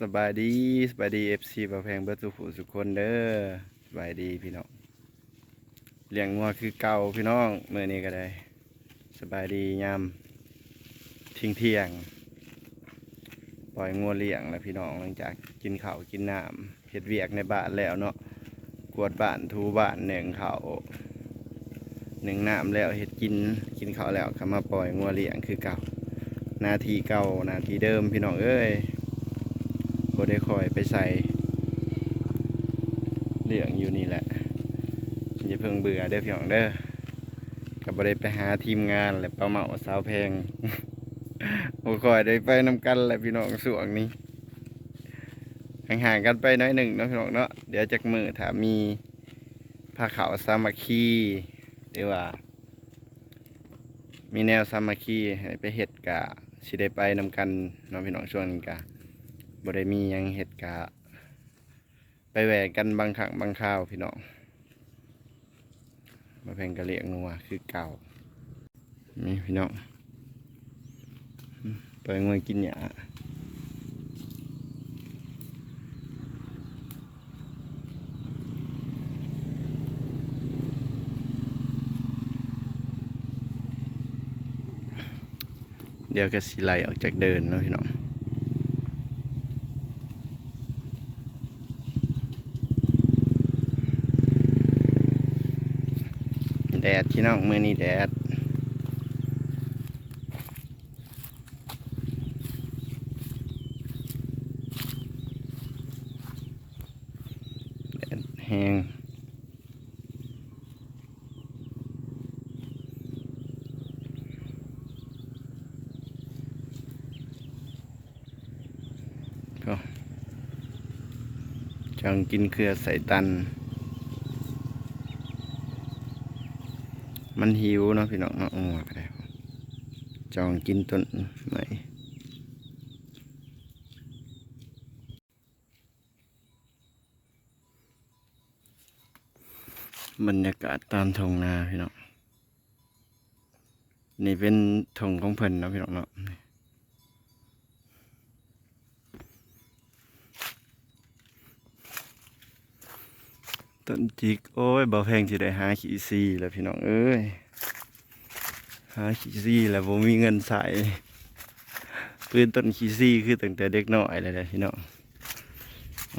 สบายดีสบายดีเอฟซีประแพงเบิร์ตุผู้สุคนเด้อสบายดีพี่น้องเลี้ยงงัวคือเก่าพี่น้องเมื่อนี้ก็ได้ สบายดียามที่งเที่ยง ปล่อยงัวเลี้ยงแล้วพี่น้องหลังจากกินข้าวกินน้ำเฮ็ดเวียกในบ้านแล้วเนาะกวดบ้านทูบ้านหนึ่งข้าวหนึ่งน้ำแล้วเฮ็ดกินกินข้าวแล้วก็มาปล่อยงัวเลี้ยงคือเก่านาทีเก่านาทีเดิมพี่น้องเอ้ย บได้คอยไปใส่เรื่องอยู่นี่แหละอย่าเพิ่งเบื่อเด้อพี่น้องเด้อก็บ่ได้ไปหาทีมงานแหละเป้าเหมาสาวแพงบคอยได้ไปนำกันแหละพี่น้องสวงนี้ห่างๆกันไปน้อยหนึ่งเนาะพี่น้องเนาะเดี๋ยวจักมือถามีผ้าขาวสามัคคีหรือว่า มีแนวสามัคคีให้ไปเฮ็ดกะสิได้ไปนำกันเน้องพี่น้องช่วงนี้กะ บ่ได้มียังเฮ็ดกะไปแหวกกันบางครั้งบางคราวพี่น้องมาแพงกะเลียงนัวคือเก่านี่พี่น้องไปงวยกินหญ้าเดี๋ยวก็สิไลออกจากเดินนะพี่น้อง แดดพี่น้องมือนี้แดดแดดแห้งก็จังกินเครือใส่ตัน มันหิวเนาะพี่น้องเนาะงัวก็ได้จองกินต้นไม้บรรยากาศตามทงนาพี่น้องนี่เป็นทงของเพิ่นนะพี่น้องเนาะ ต้นจิก โอ้ยบ่แพงสิได้หาขี้ซีแล้วพี่น้องเอ้ยหาขี้ซีแล้วบ่มีเงินใส่ปืนต้นขี้ซีคือตั้งแต่เด็กน้อยเลยแหละพี่น้อง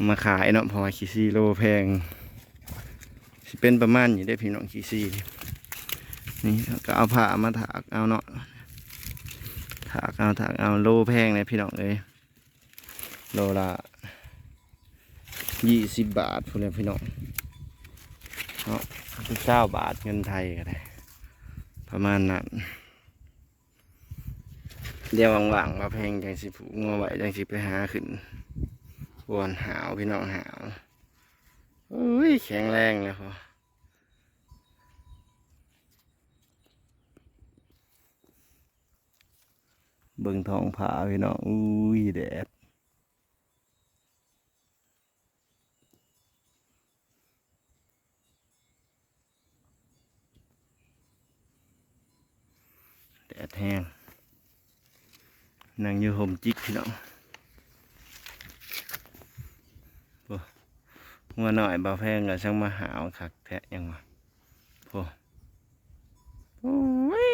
มาขายเนาะพราะว่าขี้ซีโลแพงสิเป็นประมาณนี้ได้พี่น้องขี้ซีนี่ก็เอาผ้ามาถากเอาเนาะถากเอาถากเอาโลแพงเลยพี่น้องเอ้ยโลละยี่สิบบาทพูดเลยพี่น้อง เนาะเก้าบาทเงินไทยก็ได้ประมาณนั้นเดี๋ยวว่างๆมาแพงจังสิผูกงัวไว้จังสิไปหาขึ้นวนหาวพี่น้องหาวอุ้ยแข็งแรงเลยพอเบิ่งทองผาพี่น้องอุ้ยแดด แดดแห้งนั่งอยู่ห่มจิกพี่น้องโอ้งัวหน่อยเบาแพงกับช่างมาหาวคักแทะยังวะโอ้โอ้ย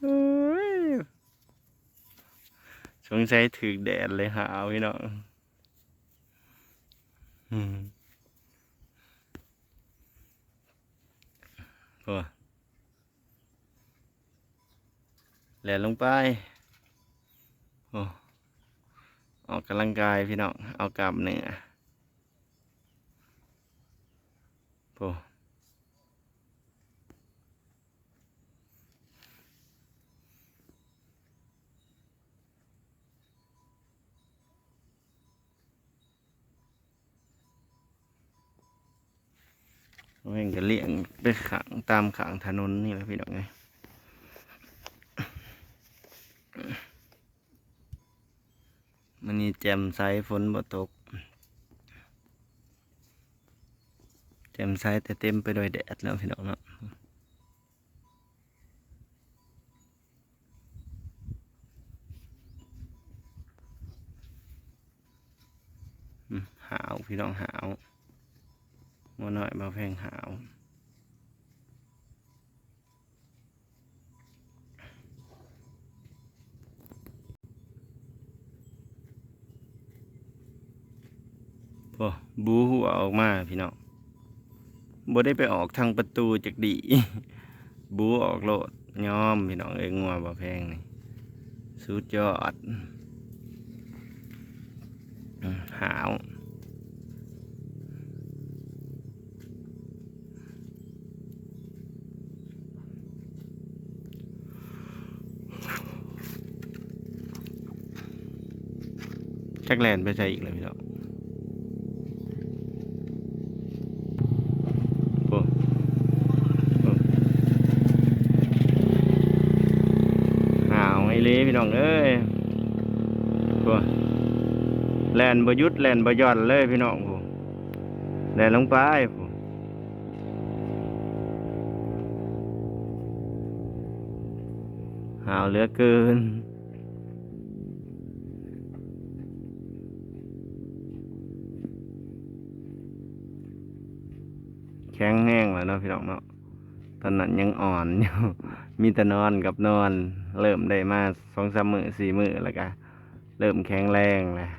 โอ้ยสงสัยถึกแดดเลยหาวพี่น้องอืมโอ้ แหลลงไปโอ้ออกกำลังกายพี่น้องเอากลับเนื้อโอ้เพ่งก็เลี้ยงไปขังตามขังถนนนี่แหละพี่น้องไง แจ่มใสฝนบ่ตก แจ่มใสแต่เต็มไปด้วยแดดแล้วพี่น้องเนาะหาวพี่น้องหาวมัวหน่อยมาแพงหาว พอบูหัวออกมาพี่น้องบ่ได้ไปออกทางประตูจากดี บูออกโลดย้อมพี่น้องเอ้ยงัวบ่แพงนี่สุดยอดหาวจักแลนไปใส่อีกเลยพี่น้องโอ้โอ้หาวไอ้เละพี่ น้องเอ้ยโอ้แลนบยุดแลนบย่อนเลยพี่น้องโอ้แลนลงไปโอ้หาวเหลือเกินแข็งแห้งแล้วเนาะพี่น้องเนาะ ตอนนั้นยังอ่อนอยู่ มีแต่นอนกับนอน เริ่มได้มาสองสามมือสี่มือแล้วก็เริ่มแข็งแรงแหละ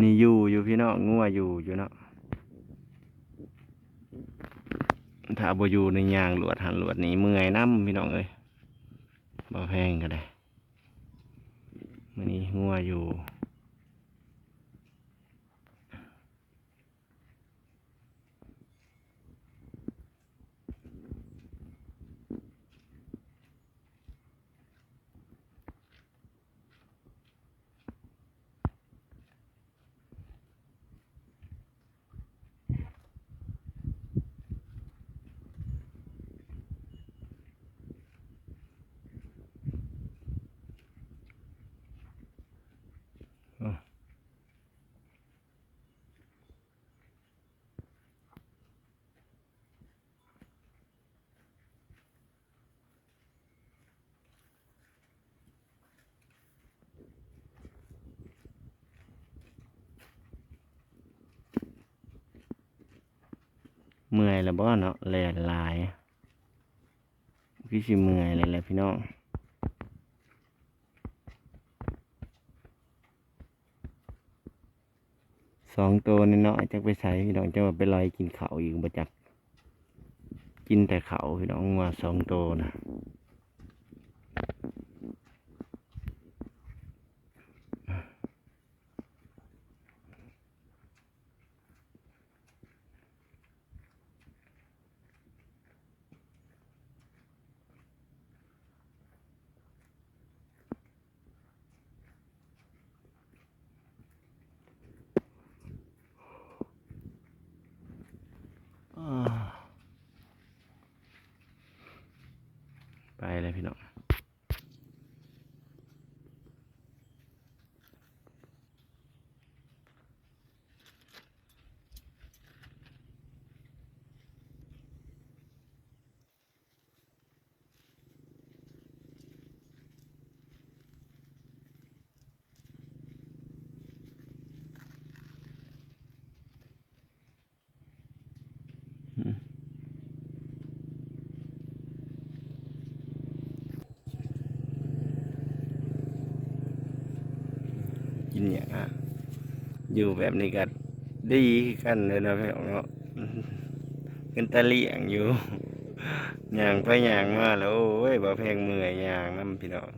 นี่อยู่อยู่พี่น้องงัวอยู่อยู่เนาะถ้าบอยู่ในยางหลวดหันหลวดนี้เมื่อยน้ำพี่น้องเอ้ยบ่แพงก็ได้มื้อนี้งัวอยู่ เมื่อยแล้วบ่เนาะแลนลายพี่สิเมื่อยเลยแหละพี่น้องสองตัวนี่เนาะจักไปใส่พี่น้องจะมาไปลอยกินเขาวอีกบ่จัก กินแต่เขาพี่น้องว่าสองตัวนะอ้าว ไปเลยพี่น้องินอย่างอยู่แบบนี้ก็ดีกันเลยนะพี่องเนาะกันตะเลี่ยงอยู่ย่างไปย่างมาแล้วโอ้ยบ่แพงเมื่อยย่างน้ำพี่น้อง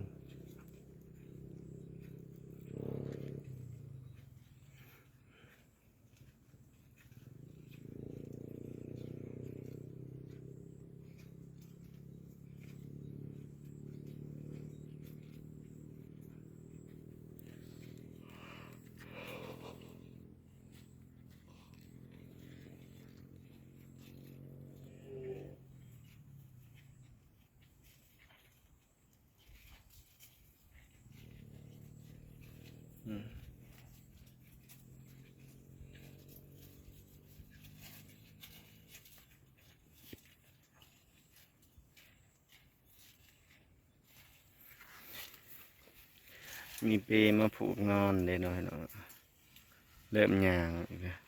มีเปมาผูกนอนเลยน้อยเนาะเริ่มยางอีกแล้ว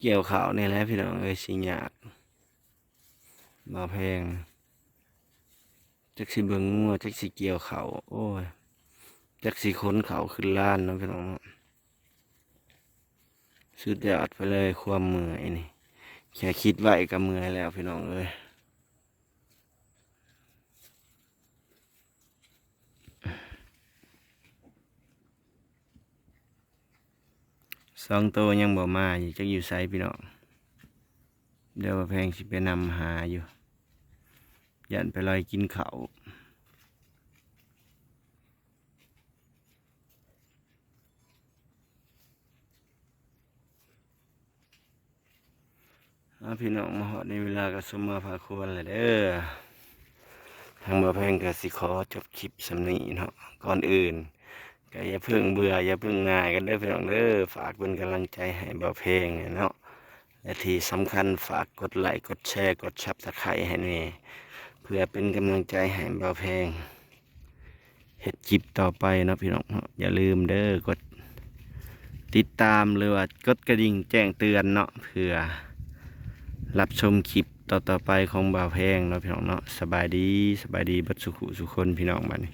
เกี่ยวขาวนี่แหละพี่น้องเอ้ยสิยากมาแพงจักสิเบิ่งงัวจักสิเกี่ยวเขาวโอ้ยจักสิขนเขาวขึ้นล้านนะพี่น้องสุดยอดไปเลยความเมื่อยนี่แค่คิดไว้ก็เมื่อยแล้วพี่น้องเอ้ย สองตัวยังบ่มาอยู่จักอยู่ไสพี่น้องเดี๋ยวแพงสิไปนำหาอยู่ ยันไปลอยกินเขาวอาพี่น้องมาหอดในเวลาก็สมมาพาควรเลยเด้อทางบ่แพงก็สิขอจบคลิปสำนีเนาะก่อนอื่น ก็อย่าเพิ่งเบื่ออย่าเพิ่งง่ายกันเด้อพี่น้องเด้อฝากเป็นกำลังใจให้บ่อเพลงเนาะและที่สำคัญฝากกดไลค์กดแชร์กดชับตะไคร้ให้นี่เพื่อเป็นกำลังใจให้บ่อเพลงเฮ็ดคลิปต่อไปนะพี่น้องอย่าลืมเด้อกดติดตามหรือว่ากดกระดิ่งแจ้งเตือนเนาะเพื่อรับชมคลิปต่อๆไปของบ่าวแพงเนาะพี่น้องเนาะสบายดีสบายดีบัดสุขุสุคนพี่น้องบัดนี้